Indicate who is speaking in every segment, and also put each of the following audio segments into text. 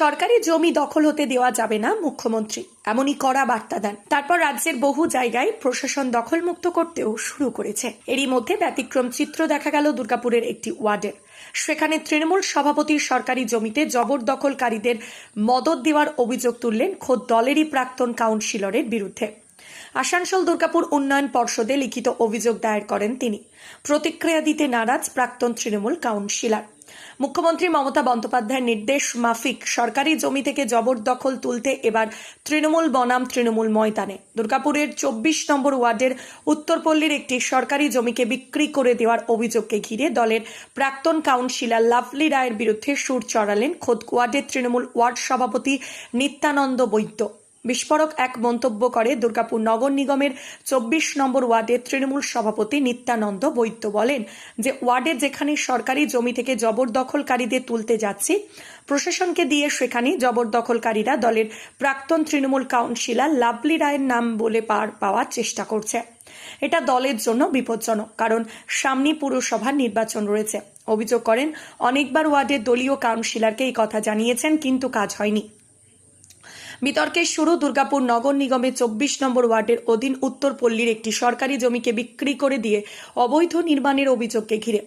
Speaker 1: সরকারি জমি দখল হতে দেওয়া যাবে না মুখ্যমন্ত্রী। এমনই কড়া বার্তা দেন। তারপর রাজ্যের বহু জায়গায় প্রশাসন দখলমুক্ত করতেও শুরু করেছে। এরই মধ্যে ব্যতিক্রম চিত্র দেখা গেল দুর্গাপুরের একটি ওয়ার্ডের। সেখানে তৃণমূল সভাপতির সরকারি জমিতে জবরদখলকারীদের মদত দেওয়ার অভিযোগ তুললেন খোদ দলেরই প্রাক্তন কাউন্সিলরের বিরুদ্ধে। আসানসোল দুর্গাপুর উন্নয়ন পর্ষদে লিখিত অভিযোগ দায়ের করেন তিনি। প্রতিক্রিয়া দিতে নারাজ প্রাক্তন তৃণমূল কাউন্সিলর। মুখ্যমন্ত্রী মমতা বন্দ্যোপাধ্যায়ের নির্দেশ মাফিক। সরকারি জমি থেকে জবরদখল তুলতে এবার তৃণমূল বনাম তৃণমূল ময়দানে। দুর্গাপুরের চব্বিশ নম্বর ওয়ার্ডের উত্তরপল্লীর একটি সরকারি জমিকে বিক্রি করে দেওয়ার অভিযোগকে ঘিরে দলের প্রাক্তন কাউন্সিলর লাভলি রায়ের বিরুদ্ধে সুর চড়ালেন খোদ ওয়ার্ডের তৃণমূল ওয়ার্ড সভাপতি নিত্যানন্দ বৈদ্য। বিস্ফোরক এক মন্তব্য করে দুর্গাপুর নগর নিগমের চব্বিশ নম্বর ওয়ার্ডের তৃণমূল সভাপতি নিত্যানন্দ বৈদ্য বলেন যে ওয়ার্ডের যেখানে সরকারি জমি থেকে জবরদখলকারীদের তুলতে যাচ্ছি, প্রশাসনকে দিয়ে সেখানে জবরদখলকারীরা দলের প্রাক্তন তৃণমূল কাউন্সিলর লাভলি রায়ের নাম বলে পার পাওয়ার চেষ্টা করছে। এটা দলের জন্য বিপজ্জনক, কারণ সামনে পুরসভার নির্বাচন রয়েছে। অভিযোগ করেন, অনেকবার ওয়ার্ডের দলীয় কাউন্সিলরকে এই কথা জানিয়েছেন, কিন্তু কাজ হয়নি। বিতর্কের শুরু দুর্গাপুর নগর নিগমে চব্বিশ নম্বর ওয়ার্ডের অধীন উত্তরপল্লীর একটি সরকারি জমিকে বিক্রি করে দিয়ে অবৈধ নির্মাণের অভিযোগকে ঘিরে।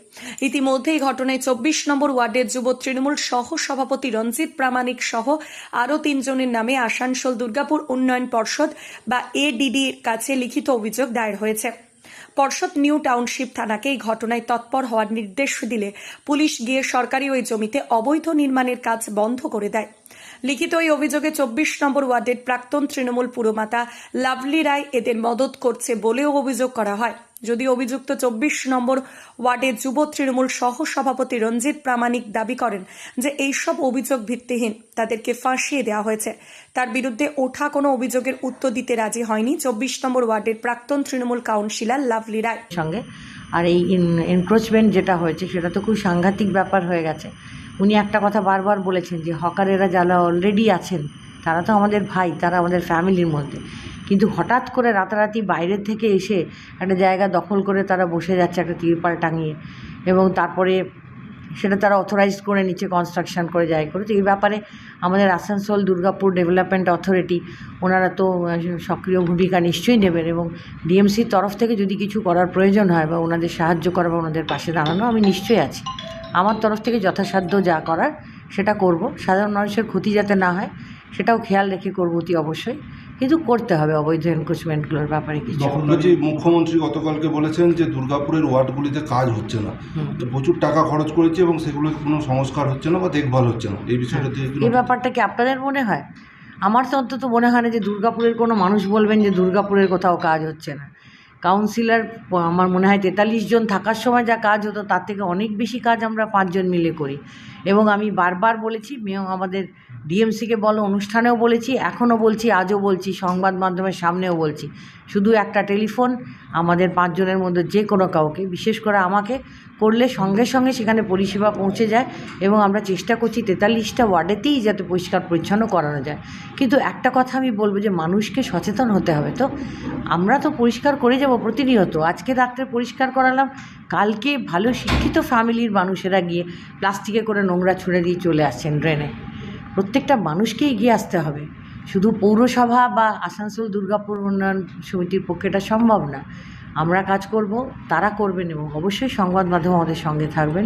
Speaker 1: ইতিমধ্যে এই ঘটনায় চব্বিশ নম্বর ওয়ার্ডের যুব তৃণমূল সহ সভাপতি রঞ্জিত প্রামাণিক সহ আরও তিনজনের নামে আসানসোল দুর্গাপুর উন্নয়ন পর্ষদ বা এডিডির কাছে লিখিত অভিযোগ দায়ের হয়েছে। পর্ষদ নিউ টাউনশিপ থানাকে এই ঘটনায় তৎপর হওয়ার নির্দেশ দিলে পুলিশ গিয়ে সরকারি ওই জমিতে অবৈধ নির্মাণের কাজ বন্ধ করে দেয়। লিখিত ওই অভিযোগে চব্বিশ নম্বর ওয়ার্ডের প্রাক্তন তৃণমূল পুরমাতা লাভলি রায় এদের মদত করছে বলেও অভিযোগ করা হয়। যদি অভিযুক্ত চব্বিশ নম্বর ওয়ার্ডের যুব তৃণমূল সহ সভাপতি রঞ্জিত প্রামাণিক দাবি করেন যে এইসব অভিযোগ ভিত্তিহীন, তাদেরকে ফাঁসিয়ে দেওয়া হয়েছে। তার বিরুদ্ধে ওঠা কোনো অভিযোগের উত্তর দিতে রাজি হয়নি চব্বিশ নম্বর ওয়ার্ডের প্রাক্তন তৃণমূল কাউন্সিলর লাভলি রায়।
Speaker 2: সঙ্গে, আর এই এনক্রোচমেন্ট যেটা হয়েছে, সেটা তো খুব সাংঘাতিক ব্যাপার হয়ে গেছে। উনি একটা কথা বারবার বলেছেন যে হকারেরা যারা অলরেডি আছেন, তারা তো আমাদের ভাই, তারা আমাদের ফ্যামিলির মধ্যে। কিন্তু হঠাৎ করে রাতারাতি বাইরের থেকে এসে একটা জায়গা দখল করে তারা বসে যাচ্ছে একটা তিরপাল টাঙিয়ে এবং তারপরে সেটা তারা অথরাইজ করে নিচ্ছে কনস্ট্রাকশন করে জায়গা করে। তো এই ব্যাপারে আমাদের আসানসোল দুর্গাপুর ডেভেলপমেন্ট অথরিটি ওনারা তো সক্রিয় ভূমিকা নিশ্চয়ই নেবেন এবং ডিএমসির তরফ থেকে যদি কিছু করার প্রয়োজন হয় বা ওনাদের সাহায্য করা বা ওনাদের পাশে দাঁড়ানো, আমি নিশ্চয়ই আছি। আমার তরফ থেকে যথাসাধ্য যা করার সেটা করব। সাধারণ মানুষের ক্ষতি যাতে না হয় সেটাও খেয়াল রেখে করব অতি অবশ্যই। কিন্তু করতে হবে অবৈধ এনক্রোচমেন্টগুলোর ব্যাপারে কিছু।
Speaker 3: মুখ্যমন্ত্রী গতকালকে বলেছেন যে দুর্গাপুরের ওয়ার্ডগুলিতে কাজ হচ্ছে না। তো প্রচুর টাকা খরচ করেছে এবং সেগুলো কোনো সংস্কার হচ্ছে না বা দেখভাল হচ্ছে না। এই বিষয়টা
Speaker 2: এই ব্যাপারটা কি আপনাদের মনে হয়? আমার তো অন্তত মনে হয় না যে দুর্গাপুরের কোনো মানুষ বলবেন যে দুর্গাপুরের কোথাও কাজ হচ্ছে না। কাউন্সিলর আমার মনে হয় তেতাল্লিশ জন থাকার সময় যা কাজ হতো, তার থেকে অনেক বেশি কাজ আমরা পাঁচজন মিলে করি। এবং আমি বারবার বলেছি মেয়েও আমাদের ডিএমসিকে বলো, অনুষ্ঠানেও বলেছি, এখনও বলছি, আজও বলছি, সংবাদ মাধ্যমের সামনেও বলছি। শুধু একটা টেলিফোন, আমাদের পাঁচজনের মধ্যে যে কোনো কাউকে, বিশেষ করে আমাকে, করলে সঙ্গে সঙ্গে সেখানে পরিষেবা পৌঁছে যায় এবং আমরা চেষ্টা করছি তেতাল্লিশটা ওয়ার্ডেতেই যাতে পরিষ্কার পরিচ্ছন্ন করানো যায়। কিন্তু একটা কথা আমি বলব যে, মানুষকে সচেতন হতে হবে। তো আমরা তো পরিষ্কার করে যাব প্রতিনিয়ত। আজকে রাত্রে পরিষ্কার করালাম কালকে ভালো শিক্ষিত ফ্যামিলির মানুষেরা গিয়ে প্লাস্টিকে করে নোংরা ছুঁড়ে দিয়ে চলে আসছেন ড্রেনে। প্রত্যেকটা মানুষকেই এগিয়ে আসতে হবে। শুধু পৌরসভা বা আসানসোল দুর্গাপুর উন্নয়ন সমিতির পক্ষে এটা সম্ভব না। আমরা কাজ করব তারা করবেন এবং অবশ্যই সংবাদ মাধ্যম আমাদের সঙ্গে থাকবেন।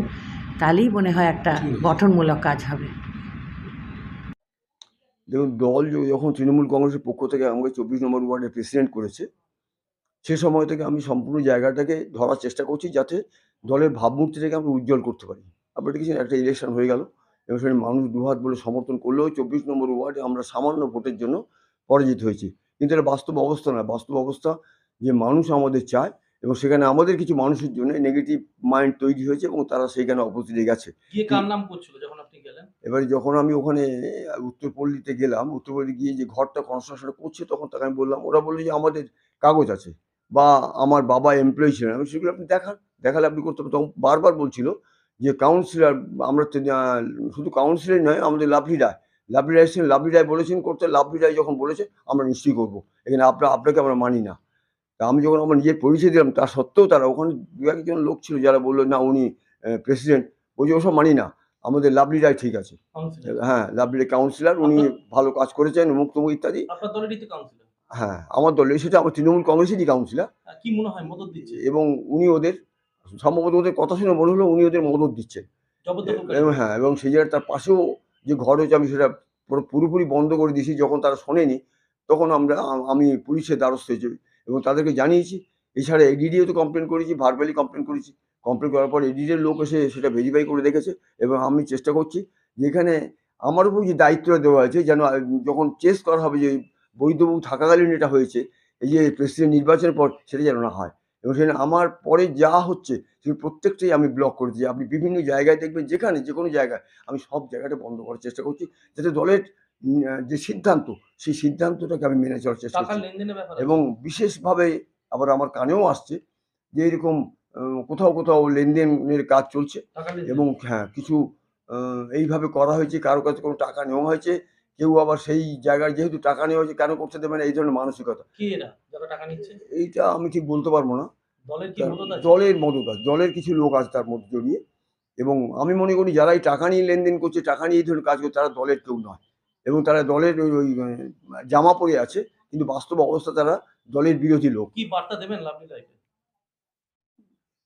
Speaker 2: তাহলেই মনে হয় একটা গঠনমূলক কাজ হবে।
Speaker 4: দেখুন দল যখন তৃণমূল কংগ্রেসের পক্ষ থেকে আমাকে চব্বিশ নম্বর ওয়ার্ডের প্রেসিডেন্ট করেছে সে সময় থেকে আমি সম্পূর্ণ জায়গাটাকে ধরার চেষ্টা করছি যাতে দলের ভাবমূর্তিটাকে আমরা উজ্জ্বল করতে পারি। আপনারা দেখেছেন একটা ইলেকশন হয়ে গেল এবং সেখানে মানুষ দুহাত বলে সমর্থন করলেও চব্বিশ নম্বর ওয়ার্ডে আমরা সামান্য ভোটের জন্য পরাজিত হয়েছি। কিন্তু এটা বাস্তব অবস্থা না। বাস্তব অবস্থা যে মানুষ আমাদের চায় এবং সেখানে আমাদের কিছু মানুষের জন্য নেগেটিভ মাইন্ড তৈরি হয়েছে এবং তারা সেইখানে অপোজিটে গেছে।
Speaker 5: গিয়ে নাম যখন
Speaker 4: এবারে যখন আমি ওখানে উত্তরপল্লীতে গেলাম উত্তরপল্লী গিয়ে যে ঘরটা কনস্ট্রাকশন করছে তখন তাকে আমি বললাম ওরা বলল যে আমাদের কাগজ আছে। বা আমার বাবা এমপ্লয়ি ছিলেন আমি সেগুলো আপনি দেখান দেখালে আপনি করতে পারেন তখন বারবার বলছিল যে কাউন্সিলর আমরা শুধু কাউন্সিলর নয় আমাদের লাভলি রায়। লাভলি রায় ছিলেন লাভলি রায় বলেছেন করতে লাভলি রায় যখন বলেছে আমরা নিশ্চয়ই করব। এখানে আপনার আপনাকে আমরা মানি না। তা আমি যখন আমার নিজের পরিচয় দিলাম তা সত্ত্বেও তারা ওখানে দু একজন লোক ছিল যারা বলল না উনি প্রেসিডেন্ট বলছে ওসব মানি না। আমাদের লাভলি রায় ঠিক আছে। হ্যাঁ লাভলি কাউন্সিলর উনি ভালো কাজ করেছেন মুক্তমু ইত্যাদি। হ্যাঁ আমার দল সেটা আমার তৃণমূল কংগ্রেসেরই কাউন্সিলার
Speaker 5: কি মনে হয় মদত দিচ্ছে?
Speaker 4: এবং উনি ওদের সম্ভবত ওদের কথা শুনে মনে হলো উনি ওদের মদত দিচ্ছেন। এবং হ্যাঁ এবং সেই জায়গায় তার পাশেও যে ঘর হয়েছে আমি সেটা পুরো পুরোপুরি বন্ধ করে দিয়েছি যখন তারা শোনেনি তখন আমরা আমি পুলিশের দ্বারস্থ হয়েছি। এবং তাদেরকে জানিয়েছি এছাড়া এডিডিও তো কমপ্লেন করেছি ভার্বালি কমপ্লেন করেছি। কমপ্লেন করার পর এডিডির লোক এসে সেটা ভেরিফাই করে দেখেছে এবং আমি চেষ্টা করছি যেখানে আমার উপর যে দায়িত্বটা দেওয়া আছে যেন যখন চেস করা হবে যে বৈধবাবু থাকাকালীন এটা হয়েছে এই যে প্রেসিডেন্ট নির্বাচনের পর সেটা যেন না হয়। এবং সেখানে আমার পরে যা হচ্ছে সেই প্রত্যেকটাই আমি ব্লক করে দিই আপনি বিভিন্ন জায়গায় দেখবেন যেখানে যে কোনো জায়গায় আমি সব জায়গাটা বন্ধ করার চেষ্টা করছি যাতে দলের যে সিদ্ধান্ত সেই সিদ্ধান্তটাকে আমি মেনে চলার চেষ্টা করছি। এবং বিশেষভাবে আবার আমার কানেও আসছে যে এরকম কোথাও কোথাও লেনদেনের কাজ চলছে এবং হ্যাঁ কিছু এইভাবে করা হয়েছে কারও কাছে কোনো টাকা নেওয়া হয়েছে কেউ আবার সেই জায়গায় যেহেতু টাকা নেওয়া হয়েছে কেন করতে দেবে না? এই ধরনের মানসিকতা। এইটা আমি ঠিক বলতে পারব না।
Speaker 5: দলের কি মদত আছে?
Speaker 4: দলের দলের কিছু লোক আছে তার মধ্যে জড়িয়ে। এবং আমি মনে করি যারা এই টাকা নিয়ে লেনদেন করছে টাকা নিয়ে এই ধরনের কাজ করছে তারা দলের কেউ নয়। এবং তারা দলের ওই ওই জামা পরে আছে কিন্তু বাস্তব অবস্থা তারা দলের বিরোধী লোক।
Speaker 5: কি বার্তা দেবেন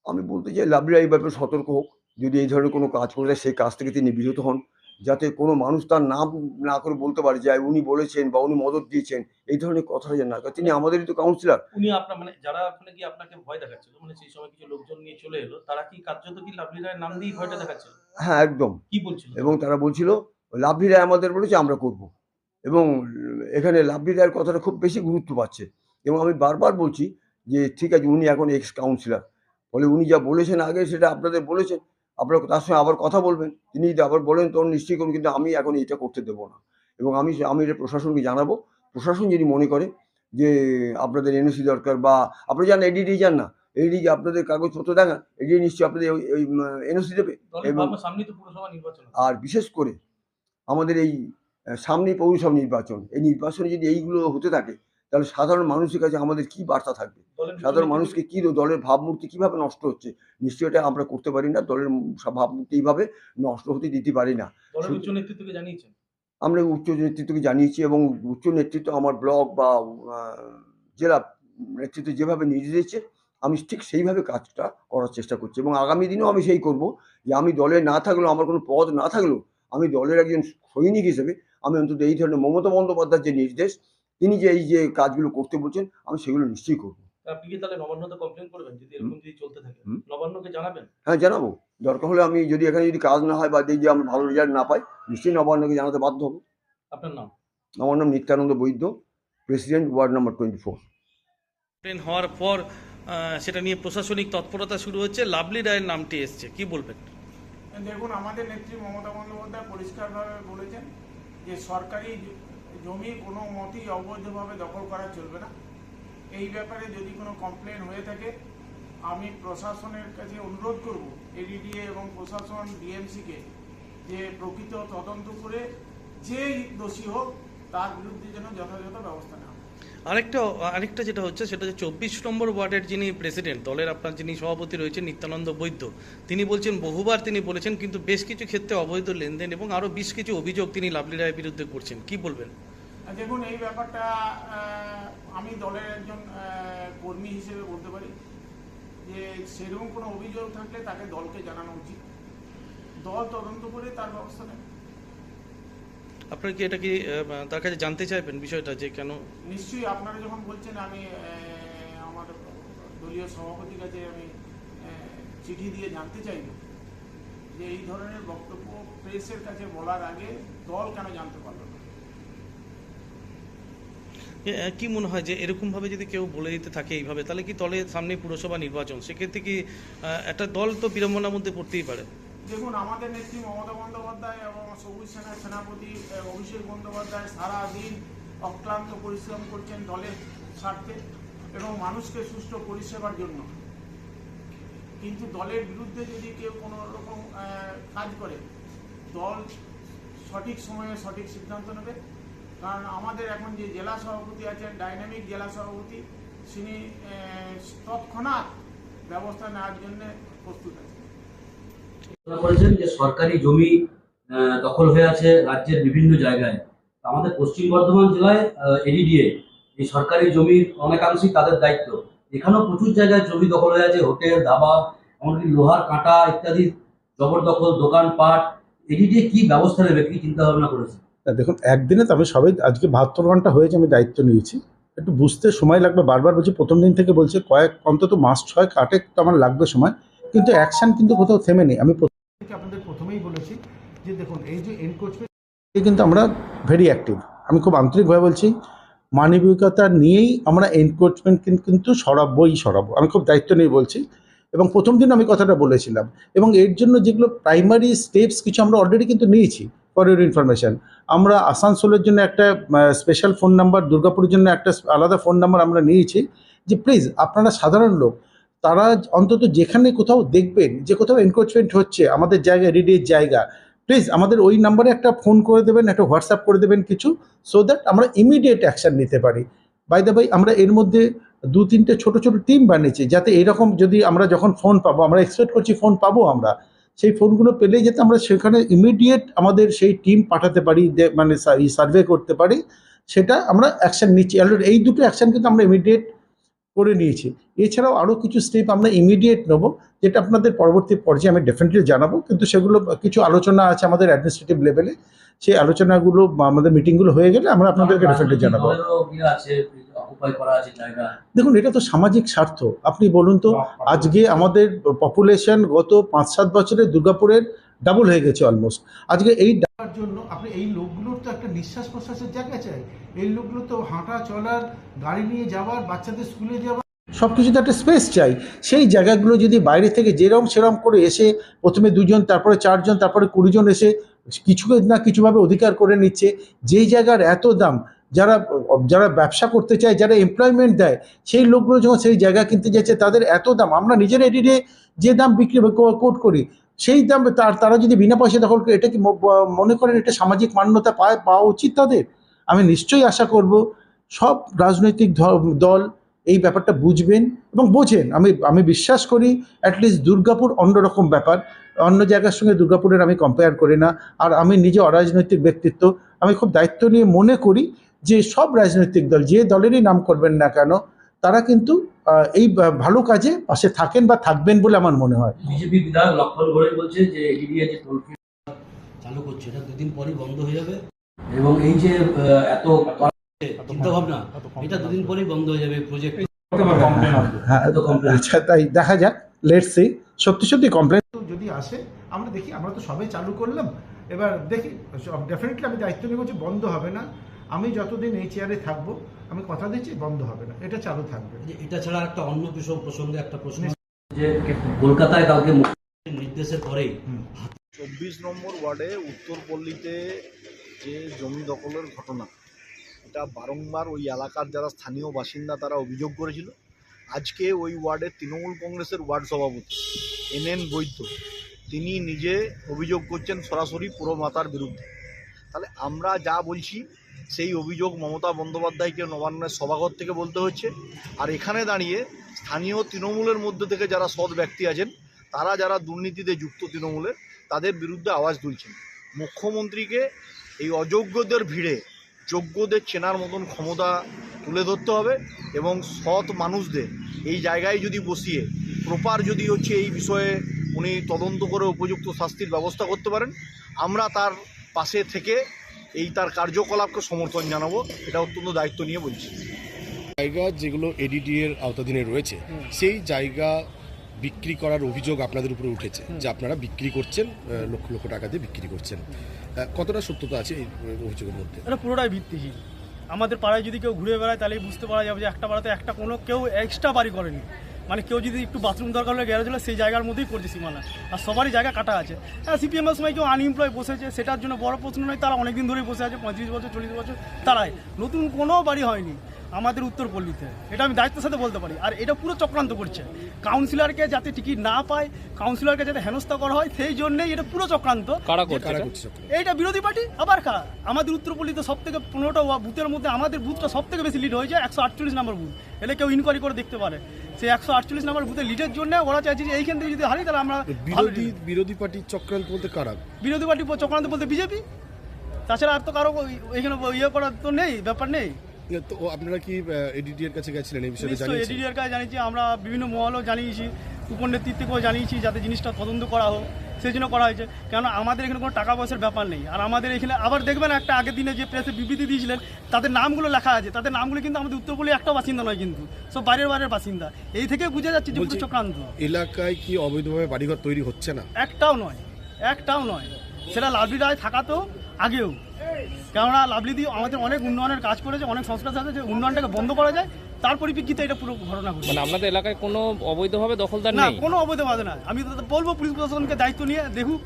Speaker 4: আমি বলতে চাই লাভলিরা এই ব্যাপারে সতর্ক হোক। যদি এই ধরনের কোনো কাজ করে সেই কাজ থেকে তিনি বিরত হন। যাতে কোনো মানুষ তার নাম না করে বলতে পারে যে উনি বলেছেন বা উনি মদত দিয়েছেন। এই ধরনের কথাটা যেন না। তিনি আমাদেরই তো কাউন্সিলর
Speaker 5: উনি আপনার মানে যারা ওখানে কি আপনাকে ভয় দেখাচ্ছিল মানে সেই সময় কিছু লোকজন নিয়ে চলে এলো তারা কি কার্যত কি লাভলি রায়ের নাম দিয়ে ভয়টা দেখাচ্ছিল?
Speaker 4: হ্যাঁ একদম।
Speaker 5: কি বলছিল?
Speaker 4: এবং তারা বলছিল লাভলি রায় আমাদের বলেছে আমরা করব। এবং এখানে লাভলি রায়ের কথাটা খুব বেশি গুরুত্ব পাচ্ছে। এবং আমি বারবার বলছি যে ঠিক আছে উনি এখন এক্স কাউন্সিলর ফলে উনি যা বলেছেন আগে সেটা আপনাদের বলেছেন। আপনারা তার সঙ্গে আবার কথা বলবেন। তিনি যদি আবার বলেন তখন নিশ্চয়ই করুন কিন্তু আমি এখন এটা করতে দেবো না। এবং আমি আমি এটা প্রশাসনকে জানাব। প্রশাসন যদি মনে করে যে আপনাদের এনওসি দরকার বা আপনারা যান এডিডি যান না এডিডি আপনাদের কাগজপত্র দেখান এডিডি নিশ্চয়ই আপনাদের ওই এনওসি দেবে এবং-। আর বিশেষ করে আমাদের এই সামনে পৌরসভা নির্বাচন। এই নির্বাচনে যদি এইগুলো হতে থাকে তাহলে সাধারণ মানুষের কাছে আমাদের কি বার্তা থাকবে? সাধারণ মানুষকে কি দলের ভাবমূর্তি কীভাবে নষ্ট হচ্ছে? নিশ্চয়ই এটা আমরা করতে পারি না দলের ভাবমূর্তি এইভাবে নষ্ট হতে দিতে পারি না।
Speaker 5: উচ্চ নেতৃত্বকে জানিয়েছেন?
Speaker 4: আমরা উচ্চ নেতৃত্বকে জানিয়েছি এবং উচ্চ নেতৃত্ব আমার ব্লক বা জেলা নেতৃত্ব যেভাবে নির্দেশ দিয়েছে আমি ঠিক সেইভাবে কাজটা করার চেষ্টা করছি এবং আগামী দিনেও আমি সেই করব যে আমি দলে না থাকলেও আমার কোনো পদ না থাকলেও আমি দলের একজন সৈনিক হিসেবে আমি অন্তত এই ধরনের মমতা বন্দ্যোপাধ্যায়ের যে নির্দেশ তিনি যে এই যে কাজগুলো করতে বলছেন আমি সেগুলো নিশ্চয়ই করব।
Speaker 5: আপনি কি তাহলে নবান্নতে কমপ্লেন করবেন যদি এরকম যদি চলতে থাকে? নবান্নকে জানাবেন?
Speaker 4: হ্যাঁ জানাব। দরকার হলে আমি যদি এখানে যদি কাজ না হয় বা দেখি যে আমি ভালো রেজাল্ট না পাই নিশ্চয়ই নবান্নকে জানাতে বাধ্য হব।
Speaker 5: আপনার নাম?
Speaker 4: আমার নাম Nityananda Baidya president ward number twenty four
Speaker 5: train হওয়ার পর সেটা নিয়ে প্রশাসনিক তৎপরতা শুরু হচ্ছে। লাভলি রায়ের নামটি এসছে। কি বলবেন?
Speaker 6: দেখুন আমাদের নেত্রী মমতা বন্দ্যোপাধ্যায় পরিষ্কারভাবে বলেছেন যে সরকারি জমি কোনো মতেই অবৈধভাবে দখল করা চলবে না এই ব্যাপারে যদি কোনো কমপ্লেন হয়ে থাকে, আমি প্রশাসনের কাছে অনুরোধ করব এডিডিএ এবং প্রশাসন ডিএমসিকে যে প্রকৃত তদন্ত করে যেই দোষী হোক, তার বিরুদ্ধে যেন যথাযথ ব্যবস্থা নেওয়া।
Speaker 5: আরেকটা আরেকটা যেটা হচ্ছে সেটা হচ্ছে চব্বিশ নম্বর ওয়ার্ডের যিনি প্রেসিডেন্ট দলের আপনার যিনি সভাপতি রয়েছেন নিত্যানন্দ বৈদ্য, তিনি বলছেন, বহুবার তিনি বলেছেন, কিন্তু বেশ কিছু ক্ষেত্রে অবৈধ লেনদেন এবং আরও বেশ কিছু অভিযোগ তিনি লাভলি রায়ের বিরুদ্ধে করছেন। কি বলবেন?
Speaker 6: দেখুন, এই ব্যাপারটা আমি দলের একজন কর্মী হিসেবে বলতে পারি যে সেরকম কোনো অভিযোগ থাকলে তাকে দলকে জানানো উচিত। দল তদন্ত করে তার ব্যবস্থা নেবে।
Speaker 5: আপনার কি এটা কি তার কাছে জানতে চাইবেন বিষয়টা যে কেন?
Speaker 6: নিশ্চয়ই আপনারা যখন বলছেন আমি আমার দলীয় সভাপতির কাছে আমি চিঠি দিয়ে জানতে চাইব যে এই ধরনের বক্তব্য প্রেসের কাছে বলার আগে দল কেন জানতে পারল না?
Speaker 5: কি মনে হয় যে এরকম ভাবে যদি কেউ বলে দিতে থাকে এইভাবে তাহলে কি দলের সামনে পুরসভা নির্বাচন? সেক্ষেত্রে কি একটা দল তো বিড়ম্বনার মধ্যে পড়তেই পারে।
Speaker 6: দেখুন, আমাদের নেত্রী মমতা বন্দ্যোপাধ্যায় এবং সবুজ সেনার সেনাপতি অভিষেক বন্দ্যোপাধ্যায় সারাদিন অক্লান্ত পরিশ্রম করছেন দলের স্বার্থে এবং মানুষকে সুষ্ঠু পরিষেবার জন্য। কিন্তু দলের বিরুদ্ধে যদি কেউ কোনো রকম কাজ করে, দল সঠিক সময়ে সঠিক সিদ্ধান্ত নেবে। কারণ আমাদের এখন যে জেলা সভাপতি আছেন, ডাইনামিক জেলা সভাপতি, তিনি তৎক্ষণাৎ ব্যবস্থা নেওয়ার জন্য প্রস্তুত আছেন।
Speaker 7: সরকারি জমি দখল হয়ে আছে রাজ্যের বিভিন্ন জায়গায়। আমাদের পশ্চিম বর্ধমান জেলায় এডিডিএ, এই সরকারি জমির অনেকাংশই তাদের দায়িত্ব। এখানেও প্রচুর জায়গায় জমি দখল হয়ে আছে, হোটেল ধাবা এমনকি লোহার কাঁটা ইত্যাদি, জবরদখল দোকানপাট এডিডিএ কি ব্যবস্থা নেবে, কি চিন্তা ভাবনা করেছে
Speaker 8: দেখুন, একদিনে তবে সবাই, আজকে বাহাত্তর ঘণ্টা হয়েছে আমি দায়িত্ব নিয়েছি। একটু বুঝতে সময় লাগবে, বারবার বলছি, প্রথম দিন থেকে বলছি, কয়েক, অন্তত মাস ছয় কাটে তো আমার লাগবে সময়। কিন্তু অ্যাকশন কিন্তু কোথাও থেমে নেই। আমি
Speaker 9: আপনাদের প্রথমেই বলেছি যে দেখুন এই যে এনক্রোচমেন্ট
Speaker 8: কিন্তু আমরা ভেরি অ্যাক্টিভ আমি খুব আন্তরিকভাবে বলছি মানবিকতা নিয়েই আমরা এনক্রোচমেন্ট কিন্তু সরাবই সরাবো। আমি খুব দায়িত্ব নিয়ে বলছি। এবং প্রথম দিন আমি কথাটা বলেছিলাম। এবং এর জন্য যেগুলো প্রাইমারি স্টেপস কিছু আমরা অলরেডি কিন্তু নিয়েছি ফর ইউর ইনফরমেশন আমরা আসানসোলের জন্য একটা স্পেশাল ফোন নাম্বার দুর্গাপুরের জন্য একটা আলাদা ফোন নাম্বার আমরা নিয়েছি যে প্লিজ আপনারা সাধারণ লোক তারা অন্তত যেখানে কোথাও দেখবেন, যে কোথাও এনক্রোচমেন্ট হচ্ছে, আমাদের জায়গা রেডির জায়গা প্লিজ আমাদের ওই নাম্বারে একটা ফোন করে দেবেন, একটা হোয়াটসঅ্যাপ করে দেবেন কিছু সো দ্যাট আমরা ইমিডিয়েট অ্যাকশন নিতে পারি। বাই দ্য বাই আমরা এর মধ্যে দু তিনটে ছোট ছোট টিম বানিয়েছি, যাতে এরকম যদি আমরা যখন ফোন পাবো, আমরা এক্সপেক্ট করছি ফোন পাবো আমরা, সেই ফোনগুলো পেলেই যাতে আমরা সেখানে ইমিডিয়েট আমাদের সেই টিম পাঠাতে পারি মানে সার্ভে করতে পারি, সেটা আমরা অ্যাকশন নিচ্ছি। এই দুটো অ্যাকশন কিন্তু আমরা ইমিডিয়েট করে নিয়েছি। এছাড়াও আরও কিছু স্টেপ আমরা ইমিডিয়েট নেব, যেটা আপনাদের পরবর্তী পর্যায়ে আমি ডেফিনেটলি জানাব। কিন্তু সেগুলো, কিছু আলোচনা আছে আমাদের অ্যাডমিনিস্ট্রেটিভ লেভেলে সেই আলোচনাগুলো আমাদের মিটিংগুলো হয়ে গেলে আমরা আপনাদেরকে ডেফিনেটলি জানাব। দেখুন, এটা তো সামাজিক স্বার্থ। আপনি বলুন তো, আজকে আমাদের পপুলেশন গত পাঁচ সাত বছরে দুর্গাপুরের ডাবল হয়ে গেছে অলমোস্ট আজকে এই
Speaker 9: করার জন্য আপনি এই লোকগুলোর তো একটা নিঃশ্বাস প্রশ্বাসের জায়গা চাই। এই লোকগুলো তো হাঁটা চলার গাড়ি নিয়ে যাওয়ার, বাচ্চাদের স্কুলে যাওয়ার
Speaker 8: সব কিছুতে একটা স্পেস চাই। সেই জায়গাগুলো যদি বাইরে থেকে যেরম সেরম করে এসে প্রথমে দুজন, তারপরে চারজন, তারপরে কুড়িজন এসে কিছু না কিছুভাবে অধিকার করে নিচ্ছে, যেই জায়গার এত দাম, যারা যারা ব্যবসা করতে চায়, যারা এমপ্লয়মেন্ট দেয়, সেই লোকগুলো যখন সেই জায়গা কিনতে যাচ্ছে, তাদের এত দাম। আমরা নিজেরা এটিতে যে দাম বিক্রি কোট করি, সেই দাম তার, তারা যদি বিনা পয়সা দখল করে, এটা কি মনে করেন এটা সামাজিক মান্যতা পায়, পাওয়া উচিত তাদের? আমি নিশ্চয়ই আশা করব সব রাজনৈতিক দল এই ব্যাপারটা বুঝবেন এবং বোঝেন। আমি আমি বিশ্বাস করি অ্যাটলিস্ট দুর্গাপুর অন্যরকম ব্যাপার। অন্য জায়গার সঙ্গে দুর্গাপুরের আমি কম্পেয়ার করি না। আর আমি নিজে অরাজনৈতিক ব্যক্তিত্ব। আমি খুব দায়িত্ব নিয়ে মনে করি যে সব রাজনৈতিক দল, যে দলেরই নাম করবেন না কেন, তারা কিন্তু এই ভালো কাজে পাশে থাকেন বা থাকবেন বলে আমার মনে হয়।
Speaker 7: বিজেপি বিধায়ক লক্ষণ ঘোড়াই বলছে যে এডিডিএ যে চালু করছে, এটা দুদিন পরই বন্ধ হয়ে যাবে। এবং এই যে এত চিন্তা ভাবনা? এটা দুদিন পরেই বন্ধ হয়ে যাবে প্রজেক্ট
Speaker 8: হ্যাঁ
Speaker 7: এত complaint।
Speaker 8: আচ্ছা তাই দেখা যাক লেটস সি সত্যি সত্যি কমপ্লেন
Speaker 9: যদি আসে আমরা দেখি আমরা তো সবাই চালু করলাম। এবার দেখি ডেফিনেটলি আমি দায়িত্ব নেব যে বন্ধ হবে না। আমি যতদিন এই চেয়ারে থাকব আমি কথা দিচ্ছি বন্ধ হবে না। এটা চালু থাকবে।
Speaker 7: যে এটা ছাড়া একটা অন্য বিষয় প্রসঙ্গে একটা প্রশ্ন যে কলকাতায় কালকে মুখ্যমন্ত্রীর নির্দেশের পরেই
Speaker 10: চব্বিশ নম্বর ওয়ার্ডে উত্তরপল্লীতে যে জমি দখলের ঘটনা এটা বারংবার ওই এলাকার যারা স্থানীয় বাসিন্দা তারা অভিযোগ করেছিল। আজকে ওই ওয়ার্ডের তৃণমূল কংগ্রেসের ওয়ার্ড সভাপতি এন এন বৈদ্য, তিনি নিজে অভিযোগ করছেন সরাসরি পুরমাতার বিরুদ্ধে। তাহলে আমরা যা বলছি, সেই অভিযোগ মমতা বন্দ্যোপাধ্যায়কে নবান্নের সভাঘর থেকে বলতে হচ্ছে। আর এখানে দাঁড়িয়ে স্থানীয় তৃণমূলের মধ্যে থেকে যারা সৎ ব্যক্তি আছেন, তারা যারা দুর্নীতিতে যুক্ত তৃণমূলের, তাদের বিরুদ্ধে আওয়াজ তুলছেন। মুখ্যমন্ত্রীকে এই অযোগ্যদের ভিড়ে যোগ্যদের চেনার মতন ক্ষমতা তুলে ধরতে হবে এবং সৎ মানুষদের এই জায়গায় যদি বসিয়ে প্রপার যদি হচ্ছে এই বিষয়ে উনি তদন্ত করে উপযুক্ত শাস্তির ব্যবস্থা করতে পারেন আমরা তার পাশে থেকে এই তার কার্যকলাপকে সমর্থন জানাব এটা অত্যন্ত দায়িত্ব নিয়ে বলছি।
Speaker 11: জায়গা যেগুলো এডিডি এর আওতাধীনে রয়েছে সেই জায়গা বিক্রি করার অভিযোগ আপনাদের উপরে উঠেছে যে আপনারা বিক্রি করছেন লক্ষ লক্ষ টাকা দিয়ে বিক্রি করছেন। কতটা সত্যতা আছে এই অভিযোগের মধ্যে?
Speaker 12: এটা পুরোটাই ভিত্তিহীন। আমাদের পাড়ায় যদি কেউ ঘুরে বেড়ায় তাহলেই বুঝতে পারা যাবে যে একটা পাড়াতে একটা কোনো কেউ এক্সট্রা বাড়ি করেনি। মানে কেউ যদি একটু বাথরুম দরকার হলে গ্যারেজ হলে সেই জায়গার মধ্যেই করছে সীমানা। আর সবারই জায়গা কাটা আছে। হ্যাঁ সিপিএমের সময় কেউ আনএমপ্লয় বসেছে সেটার জন্য বড় প্রশ্ন নয় তারা অনেকদিন ধরেই বসে আছে পঁয়ত্রিশ বছর চল্লিশ বছর তারাই। নতুন কোনো বাড়ি হয়নি। আমাদের উত্তর পল্লীতে এটা আমি দায়িত্বের সাথে বলতে পারি। আর এটা পুরো চক্রান্ত করছে। কাউন্সিলরকে যাতে টিকিট না পায় কাউন্সিলরকে যাতে হেনস্থা করা হয় সেই জন্যই এটা পুরো চক্রান্ত। এইটা বিরোধী পার্টি? আবার কারা? আমাদের উত্তরপল্লীতে সব থেকে পনেরোটা বুথের মধ্যে আমাদের বুথটা সব থেকে বেশি লিড হয়েছে একশো আটচল্লিশ নম্বর বুথ। এটা কেউ ইনকোয়ারি করে দেখতে পারে। সেই একশো আটচল্লিশ নম্বর বুথের লিডের জন্য ওরা চাইছে যে এইখান থেকে যদি হারি তাহলে আমরা ভালো
Speaker 11: বিরোধী বিরোধী পার্টির চক্রান্ত বলতে কারা?
Speaker 12: বিরোধী পার্টি চক্রান্ত বলতে বিজেপি। তাছাড়া আর তো কারও এখানে ইয়ে করার তো নেই ব্যাপার নেই।
Speaker 11: তো আপনারা কি এডিডি এর কাছে গেছিলেন এই বিষয়ে
Speaker 12: এডিডিআর কাছে জানিয়েছি আমরা বিভিন্ন মহলও জানিয়েছি উপর নেতৃত্বকেও জানিয়েছি যাতে জিনিসটা তদন্ত করা হোক সেই জন্য করা হয়েছে। কেন আমাদের এখানে কোনো টাকা পয়সার ব্যাপার নেই। আর আমাদের এখানে আবার দেখবেন একটা আগের দিনে যে প্রেসে বিবৃতি দিয়েছিলেন তাদের নামগুলো লেখা আছে। তাদের নামগুলো কিন্তু আমাদের উত্তরপল্লী একটা বাসিন্দা নয় কিন্তু সব বাইরের বাইরের বাসিন্দা। এই থেকে বুঝে যাচ্ছে যে পুরো চক্রান্ত।
Speaker 11: এলাকায় কি অবৈধভাবে বাড়িঘর তৈরি হচ্ছে না?
Speaker 12: একটাও নয় একটাও নয়। সেটা লাভলি রায় থাকাতেও আগেও। কেননা লাভলি দি আমাদের অনেক উন্নয়নের কাজ করেছে, অনেক সংস্কার আছে, যে উন্নয়নটাকে বন্ধ করা যায়। তার পরিপ্রেক্ষিতে এটা পুরো ঘটনা ঘটছে।
Speaker 13: মানে আপনাদের এলাকায় কোনো অবৈধভাবে দখলদার
Speaker 12: না
Speaker 13: নেই?
Speaker 12: কোনো অবৈধ বাধা না। আমি তো বলব পুলিশ প্রশাসনকে দায়িত্ব নিয়ে দেখুক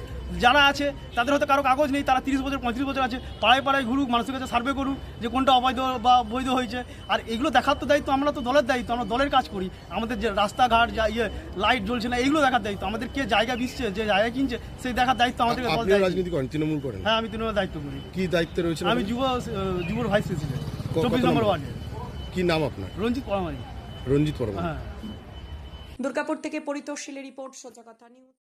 Speaker 12: যারা আছে তাদের হয়তো কারও কাগজ নেই তারা তিরিশ বছর পঁয়ত্রিশ বছর আছে পাড়ায় পাড়ায় ঘুরুক মানুষের কাছে সার্ভে করুক যে কোনটা অবৈধ বা বৈধ হয়েছে। আর এগুলো দেখার তো দায়িত্ব আমরা তো দলের দায়িত্ব আমরা দলের কাজ করি। আমাদের যে রাস্তাঘাট যা ইয়ে লাইট জ্বলছে না এগুলো দেখার দায়িত্ব। আমাদের কে জায়গা দিচ্ছে যে জায়গা কিনছে সেই দেখার দায়িত্ব আমাদের দায়িত্ব।
Speaker 11: রাজনীতি করেন তৃণমূল করেন?
Speaker 12: হ্যাঁ আমি তৃণমূলের দায়িত্ব করি।
Speaker 11: কি দায়িত্বে রয়েছে
Speaker 12: আমি যুব যুবর ভাইস প্রেসিডেন্ট চব্বিশ
Speaker 11: নম্বর?
Speaker 12: নম্বর ওয়ার্ডে
Speaker 11: কি নাম আপনার?
Speaker 12: রঞ্জিত পরামানি
Speaker 11: রঞ্জিত পরমা
Speaker 12: হ্যাঁ।
Speaker 1: দুর্গাপুর থেকে পরিতোষীলের রিপোর্ট সোজা কথা নিউজ।